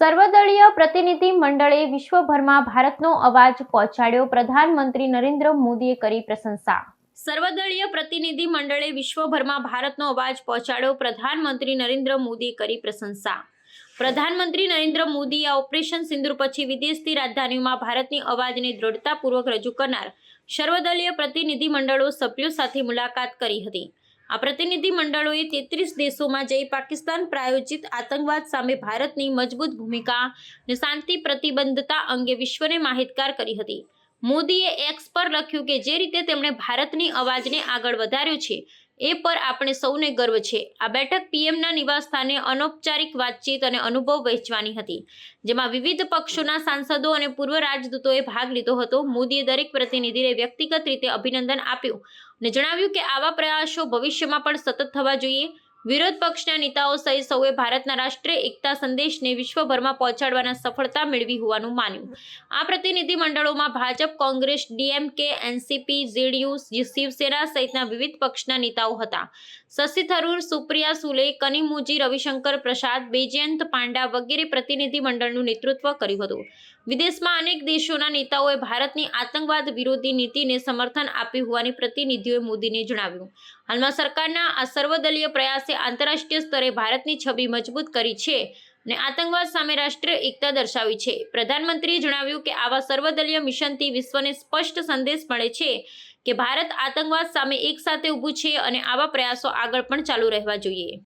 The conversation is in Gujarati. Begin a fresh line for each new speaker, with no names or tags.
સર્વદળીય પ્રતિનિધિ મંડળે વિશ્વભરમાં ભારતનો અવાજ પહોંચાડ્યો. પ્રધાનમંત્રી નરેન્દ્ર મોદીએ કરી પ્રશંસા. સર્વદળીય પ્રતિનિધિ મંડળે વિશ્વભરમાં ભારતનો અવાજ પહોંચાડ્યો. પ્રધાનમંત્રી નરેન્દ્ર મોદીએ કરી પ્રશંસા. પ્રધાનમંત્રી નરેન્દ્ર મોદીએ આ ઓપરેશન સિંદુર પછી વિદેશથી રાજધાનીમાં ભારતની અવાજને દ્રઢતાપૂર્વક રજૂ કરનાર સર્વદળીય પ્રતિનિધિ મંડળો સભ્યો સાથે મુલાકાત કરી હતી. આ પ્રતિનિધિ મંડળોએ તેત્રીસ દેશોમાં જઈ પાકિસ્તાન પ્રાયોજિત આતંકવાદ સામે ભારતની મજબૂત ભૂમિકા અને શાંતિ પ્રતિબદ્ધતા અંગે વિશ્વને માહિતગાર કરી હતી. મોદીએ એક્સ પર લખ્યું કે જે રીતે તેમણે ભારતની અવાજને આગળ વધાર્યો છે એ પર આપણે સૌને ગર્વ છે. આ બેઠક પીએમના નિવાસસ્થાને અનૌપચારિક વાતચીત અને અનુભવ વહેંચવાની હતી, જેમાં વિવિધ પક્ષોના સાંસદો અને પૂર્વ રાજદૂતોએ ભાગ લીધો હતો. મોદીએ દરેક પ્રતિનિધિને વ્યક્તિગત રીતે અભિનંદન આપ્યું અને જણાવ્યું કે આવા પ્રયાસો ભવિષ્યમાં પણ સતત થવા જોઈએ. વિરોધ પક્ષના નેતાઓ સહિત સૌએ ભારતના રાષ્ટ્રીય એકતા સંદેશને વિશ્વભરમાં પહોંચાડવાના સફળતા મેળવી હોવાનું માન્યું. આ પ્રતિનિધિ Bhajap, Congress, DMK, NCP, JDU, Shivsena સહિતના વિવિધ પક્ષના નેતાઓ હતા. શશી થરૂર, સુપ્રિયા સુલે કનિમુજી રવિશંકર પ્રસાદ, બેજયંત પાંડા વગેરે પ્રતિનિધિ મંડળનું નેતૃત્વ કર્યું હતું. વિદેશમાં અનેક દેશોના નેતાઓએ ભારતની આતંકવાદ વિરોધી નીતિને સમર્થન આપ્યું હોવાની પ્રતિનિધિઓએ મોદીને જણાવ્યું. હાલમાં સરકારના આ સર્વદલીય પ્રયાસે આંતરરાષ્ટ્રીય સ્તરે ભારતની છબી મજબૂત કરી છે અને આતંકવાદ સામે રાષ્ટ્રીય એકતા દર્શાવી છે. પ્રધાનમંત્રીએ જણાવ્યું કે આવા સર્વદલીય મિશનથી વિશ્વને સ્પષ્ટ સંદેશ મળે છે કે ભારત આતંકવાદ સામે એક સાથે ઊભું છે અને આવા પ્રયાસો આગળ પણ ચાલુ રહેવા જોઈએ.